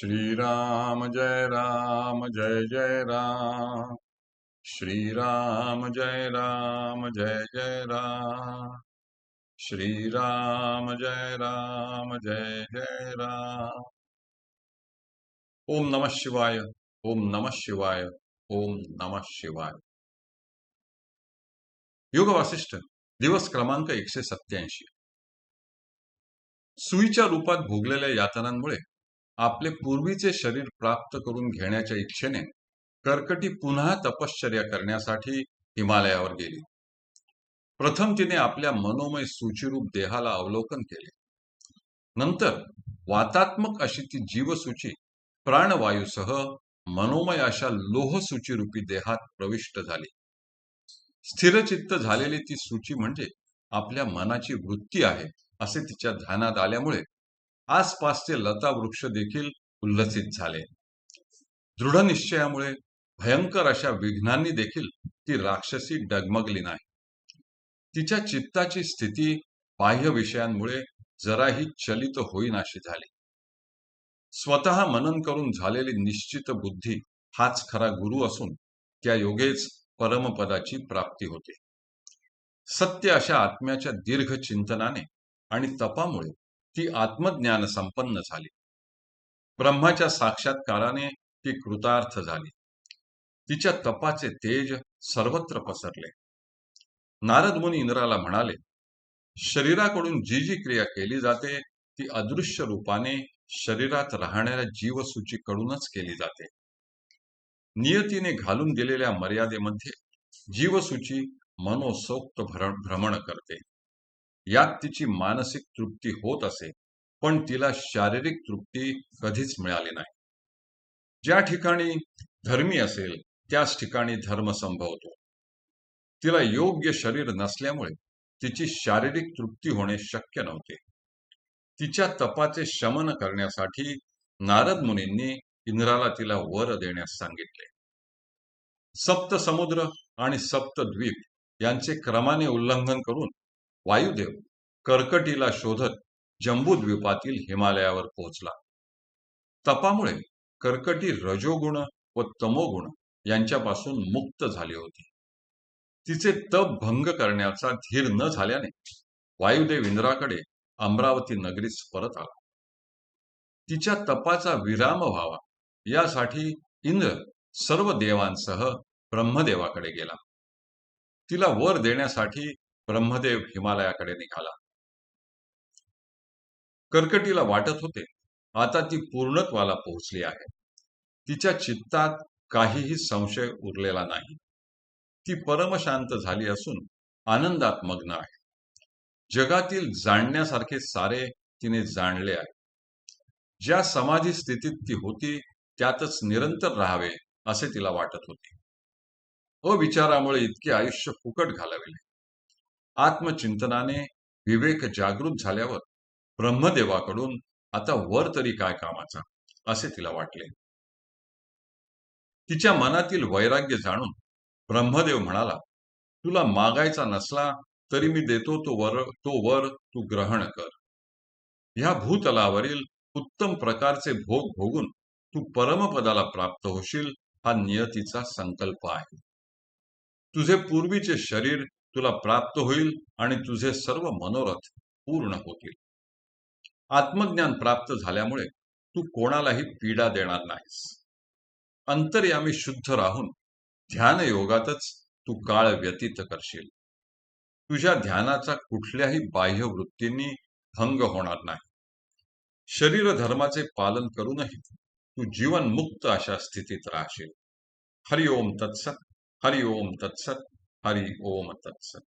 श्रीराम जय राम, जय जय राम। श्रीराम जय राम, जय जय राम। श्रीराम जय राम, जय जय राम। ओम नमः शिवाय, ओम नमः शिवाय, ओम नमः शिवाय। योग वासिष्ठ दिवस क्रमांक एकशे सत्याऐंशी सुईच्या रूपात भोगलेल्या यातनांमुळे आपले पूर्वीचे शरीर प्राप्त करून घेण्याच्या इच्छेने कर्कटी पुन्हा तपश्चर्या करण्यासाठी हिमालयावर गेली. प्रथम तिने आपल्या मनोमय सूचीरूप देहाला अवलोकन केले. नंतर वातात्मक अशी ती जीवसूची प्राणवायूसह मनोमय अशा लोहसूचिरूपी देहात प्रविष्ट झाली. स्थिरचित्त झालेली ती सूची म्हणजे आपल्या मनाची वृत्ती आहे असे तिच्या ध्यानात आल्यामुळे आसपासचे लता वृक्ष देखील उल्लसित झाले. दृढ निश्चयामुळे भयंकर अशा विघ्नांनी देखील ती राक्षसी डगमगली नाही. तिच्या चित्ताची स्थिती बाह्य विषयांमुळे जराही चलित होईनाशी झाली. स्वतः मनन करून झालेली निश्चित बुद्धी हाच खरा गुरु असून त्या योगेच परमपदाची प्राप्ती होते. सत्य अशा आत्म्याच्या दीर्घ चिंतनाने आणि तपामुळे ती आत्मज्ञान संपन्न झाली. ब्रह्माच्या साक्षात्काराने ती कृतार्थ झाली. तिच्या तपाचे तेज सर्वत्र पसरले. नारद मुनी इंद्राला म्हणाले शरीराकडून जी जी क्रिया केली जाते ती अदृश्य रूपाने शरीरात राहणाऱ्या जीवसूचीकडूनच केली जाते. नियतीने घालून दिलेल्या मर्यादेमध्ये जीवसूची मनोसोक्त भ्रमण करते. यात तिची मानसिक तृप्ती होत असे पण तिला शारीरिक तृप्ती कधीच मिळाली नाही. ज्या ठिकाणी धर्मी असेल त्याच ठिकाणी धर्म संभवतो. तिला योग्य शरीर नसल्यामुळे तिची शारीरिक तृप्ती होणे शक्य नव्हते. तिच्या तपाचे शमन करण्यासाठी नारद मुनींनी इंद्राला तिला वर देण्यास सांगितले. सप्त समुद्र आणि सप्त द्वीप यांचे क्रमाने उल्लंघन करून वायुदेव कर्कटीला शोधत जम्बूद्वीपातील हिमालयावर पोहोचला. तपामुळे कर्कटी रजोगुण व तमोगुण यांच्यापासून मुक्त झाली होती. तिचे तप भंग करण्याचा धीर न झाल्याने वायुदेव इंद्राकडे अमरावती नगरीस परत आला. तिच्या तपाचा विराम व्हावा यासाठी इंद्र सर्व देवांसह ब्रह्मदेवाकडे गेला. तिला वर देण्यासाठी ब्रह्मदेव हिमालयाकडे निघाला. कर्कटीला वाटत होते आता ती पूर्णत्वाला पोहोचली आहे. तिच्या चित्तात काहीही संशय उरलेला नाही. ती परमशांत झाली असून आनंदात मग्न आहे. जगातील जाणण्यासारखे सारे तिने जाणले आहे. ज्या समाधी स्थितीत ती होती त्यातच निरंतर राहावे असे तिला वाटत होते. अविचारामुळे इतके आयुष्य फुकट घालविले. आत्मचिंतनाने विवेक जागृत झाल्यावर ब्रह्मदेवाकडून आता वर तरी काय कामाचा? असे तिला वाटले. तिच्या मनातील वैराग्य जाणून ब्रह्मदेव म्हणाला तुला मागायचा नसला तरी मी देतो तो वर तो वर तू ग्रहण कर. ह्या भूतलावरील उत्तम प्रकारचे भोग भोगून तू परमपदाला प्राप्त होशील हा नियतीचा संकल्प आहे. तुझे पूर्वीचे शरीर तुला प्राप्त होईल आणि तुझे सर्व मनोरथ पूर्ण होतील. आत्मज्ञान प्राप्त झाल्यामुळे तू कोणालाही पीडा देणार नाहीस. अंतर्यामी शुद्ध राहून ध्यान योगातच तू काळ व्यतीत करशील. तुझ्या ध्यानाचा कुठल्याही बाह्य वृत्तींनी भंग होणार नाही. शरीर धर्माचे पालन करूनही तू जीवन मुक्त अशा स्थितीत राहशील. हरि ओम तत्सत 針を持ったんです。